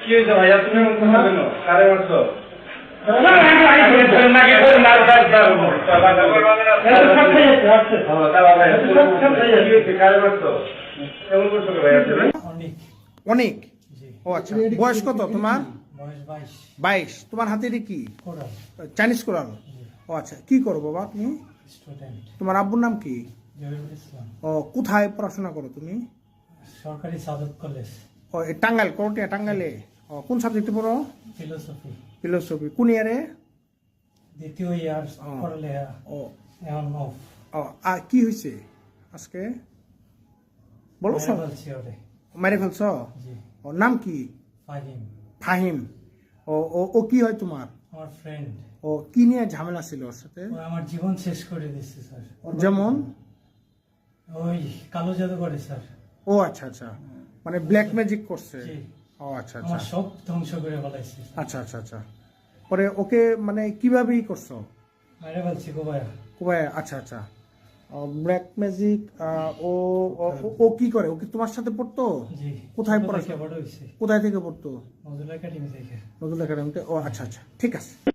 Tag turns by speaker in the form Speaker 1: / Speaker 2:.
Speaker 1: কি হয়েছে ভাইয়া তুমি এমন কথা কেন কারে মারছো
Speaker 2: অনেক।
Speaker 3: ও আচ্ছা। বয়স কত তোমার?
Speaker 2: বাইশ।
Speaker 3: তোমার হাতে কি? Chinese coral. ও আচ্ছা। কি করো বাবা তুমি? তোমার আব্বুর নাম কি? ও কোথায় পড়াশোনা করো তুমি?
Speaker 2: সরকারি সাদত কলেজ।
Speaker 3: ও টাঙ্গাইল করটিয়া টাঙ্গাইলে। ও কোন সাবজেক্টে পড়ো?
Speaker 2: ফিলোসফি।
Speaker 3: ফিলোসফি। কোন ইয়ারে
Speaker 2: দ্বিতীয় ইয়ার
Speaker 3: ও।
Speaker 2: এখন অফ
Speaker 3: ও আর কি হয়েছে আজকে? বলো সব মেরে ফেলছ ও নাম কি?
Speaker 2: ফাহিম।
Speaker 3: ফাহিম। ও ও ও কি হয় তোমার?
Speaker 2: আমার ফ্রেন্ড
Speaker 3: ও কি নিয়ে ঝামেলা ছিল ওর সাথে?
Speaker 2: আমার জীবন শেষ করে দিচ্ছে স্যার।
Speaker 3: যেমন?
Speaker 2: ওই কালো জাদু করে স্যার।
Speaker 3: ও আচ্ছা আচ্ছা। মানে ব্ল্যাক ম্যাজিক করছে?
Speaker 2: জি।
Speaker 3: ও আচ্ছা আচ্ছা।
Speaker 2: আমার সব ধ্বংস করে ফেলাইছে
Speaker 3: আচ্ছা আচ্ছা আচ্ছা। পরে ওকে মানে কীভাবে করছ?
Speaker 2: মেরে বলছি গোবায়া
Speaker 3: কোবায় আচ্ছা আচ্ছা। ব্ল্যাক ম্যাজিক ও ও- ও- ও কি করে? ও কি তোমার সাথে পড়তো?
Speaker 2: জি।
Speaker 3: কোথায় পড়াশোনা?
Speaker 2: থেকে বড় হয়েছে।
Speaker 3: কোথায় থেকে পড়তো?
Speaker 2: নজরুল একাডেমি থেকে।
Speaker 3: নজরুল একাডেমিতে? ও আচ্ছা আচ্ছা। ঠিক আছে।